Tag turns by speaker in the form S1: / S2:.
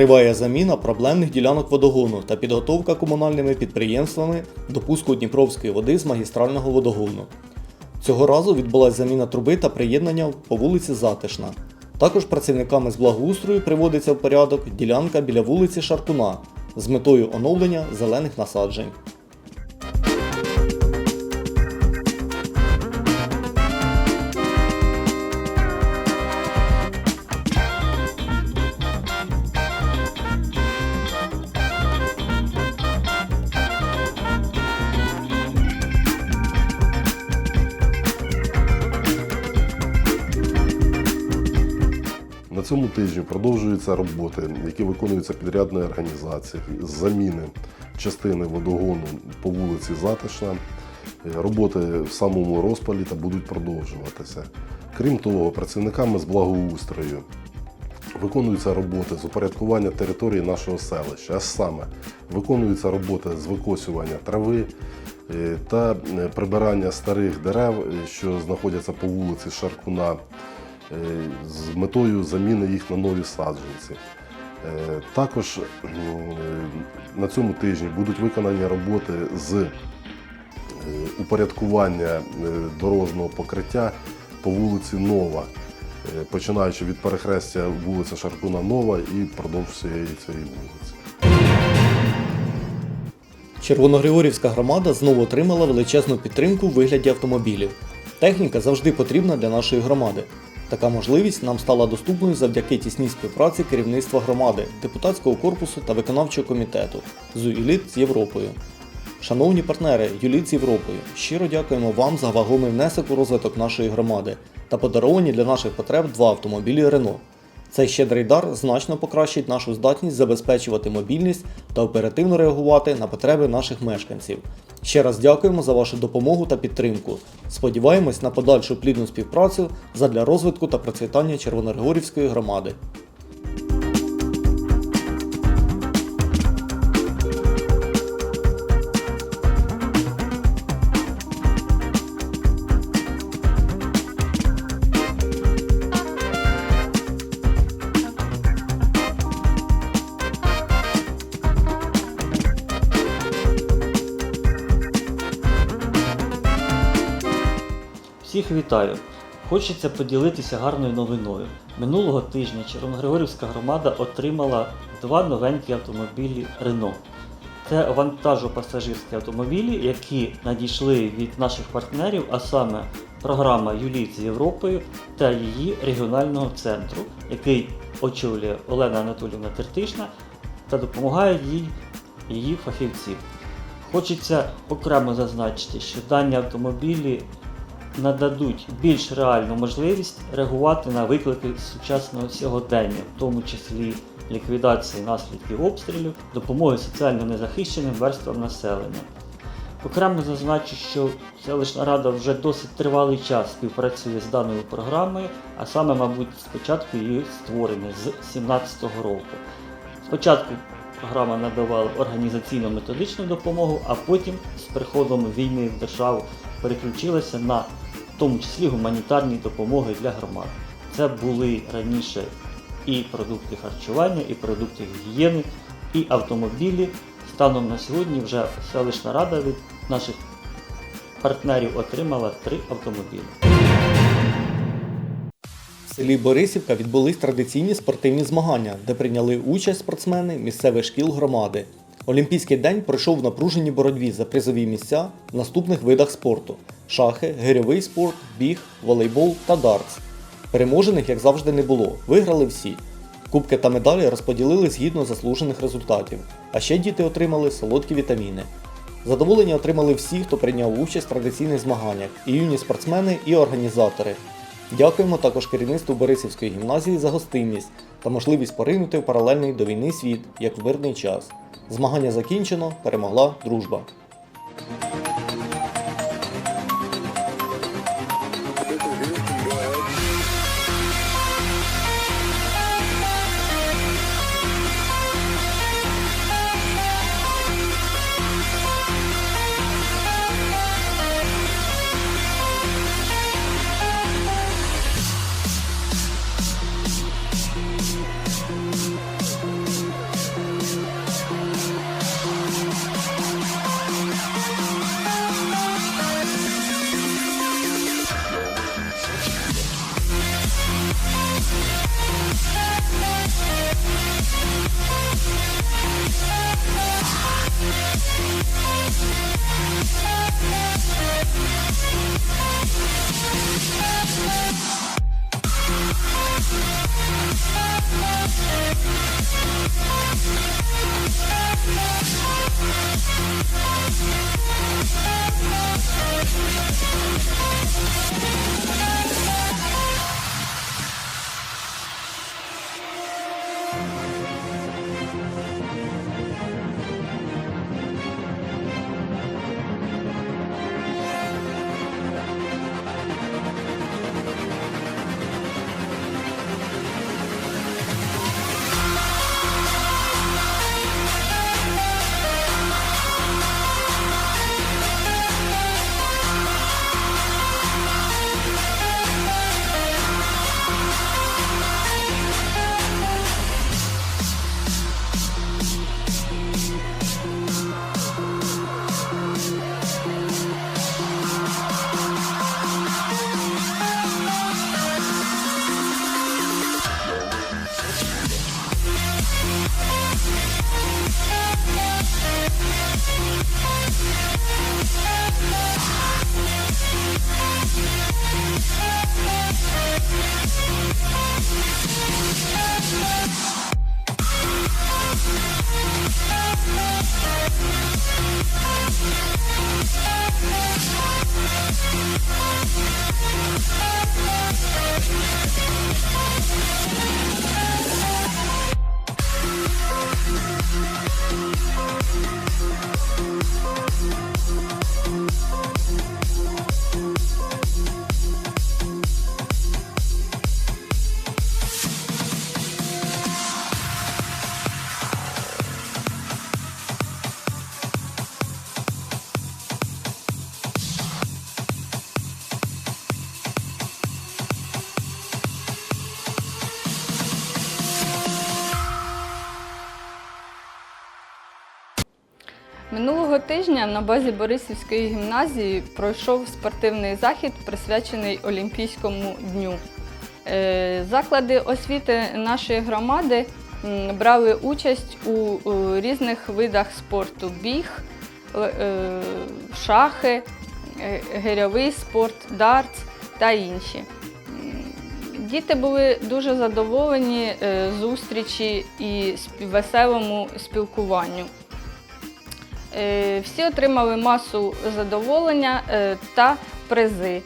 S1: Триває заміна проблемних ділянок водогону та підготовка комунальними підприємствами до пуску Дніпровської води з магістрального водогону. Цього разу відбулася заміна труби та приєднання по вулиці Затишна. Також працівниками з благоустрою приводиться в порядок ділянка біля вулиці Шаркуна з метою оновлення зелених насаджень.
S2: Цьому тижні продовжуються роботи, які виконуються підрядною організацією з заміни частини водогону по вулиці Затишна. Е, Роботи в самому розпалі та будуть продовжуватися. Крім того, працівниками з благоустрою виконуються роботи з упорядкування території нашого селища, а саме виконуються роботи з викосювання трави е, та е, прибирання старих дерев, що знаходяться по вулиці Шаркуна, з метою заміни їх на нові саджанці. Е, Також е, на цьому тижні будуть виконані роботи з е, упорядкування е, дорожнього покриття по вулиці Нова, е, починаючи від перехрестя вулиця Шаркуна Нова і впродовж всієї цієї вулиці.
S1: Червоногригорівська громада знову отримала величезну підтримку в вигляді автомобілів. Техніка завжди потрібна для нашої громади. Така можливість нам стала доступною завдяки тісній співпраці керівництва громади, депутатського корпусу та виконавчого комітету з ЮЛІТ з Європою. Шановні партнери ЮЛІТ з Європою, щиро дякуємо вам за вагомий внесок у розвиток нашої громади та подаровані для наших потреб два автомобілі Рено. Цей щедрий дар значно покращить нашу здатність забезпечувати мобільність та оперативно реагувати на потреби наших мешканців. Ще раз дякуємо за вашу допомогу та підтримку. Сподіваємось на подальшу плідну співпрацю задля розвитку та процвітання Червоногригорівської громади.
S3: Всіх вітаю! Хочеться поділитися гарною новиною. Минулого тижня Червоногригорівська громада отримала два новенькі автомобілі Renault. Це вантажо-пасажирські автомобілі, які надійшли від наших партнерів, а саме програма Юліт з Європою та її регіонального центру, який очолює Олена Анатолівна Тертишна та допомагає їй її фахівці. Хочеться окремо зазначити, що дані автомобілі нададуть більш реальну можливість реагувати на виклики сучасного сьогодення, в тому числі ліквідації наслідків обстрілів, допомоги соціально незахищеним верствам населення. Окремо зазначу, що селищна рада вже досить тривалий час співпрацює з даною програмою, а саме, мабуть, з початку її створення з 2017 року. Спочатку програма надавала організаційно-методичну допомогу, а потім з приходом війни в державу переключилася на тому числі гуманітарні допомоги для громад. Це були раніше і продукти харчування, і продукти гігієни, і автомобілі. Станом на сьогодні вже селищна рада від наших партнерів отримала три автомобілі.
S1: В селі Борисівка відбулись традиційні спортивні змагання, де прийняли участь спортсмени місцевих шкіл громади. Олімпійський день пройшов в напруженій боротьбі за призові місця в наступних видах спорту: шахи, гирьовий спорт, біг, волейбол та дартс. Переможених, як завжди, не було. Виграли всі. Кубки та медалі розподілили згідно заслужених результатів. А ще діти отримали солодкі вітаміни. Задоволення отримали всі, хто прийняв участь в традиційних змаганнях, і юні спортсмени, і організатори. Дякуємо також керівництву Борисівської гімназії за гостинність та можливість поринути в паралельний до війни світ, як в мирний час. Змагання закінчено, перемогла дружба.
S4: Минулого тижня на базі Борисівської гімназії пройшов спортивний захід, присвячений Олімпійському дню. Е, Заклади освіти нашої громади брали участь у, різних видах спорту: біг, е, шахи, е, гирьовий спорт, дартс та інші. Діти були дуже задоволені зустрічі і веселому спілкуванню. Е, Всі отримали масу задоволення е, та призи.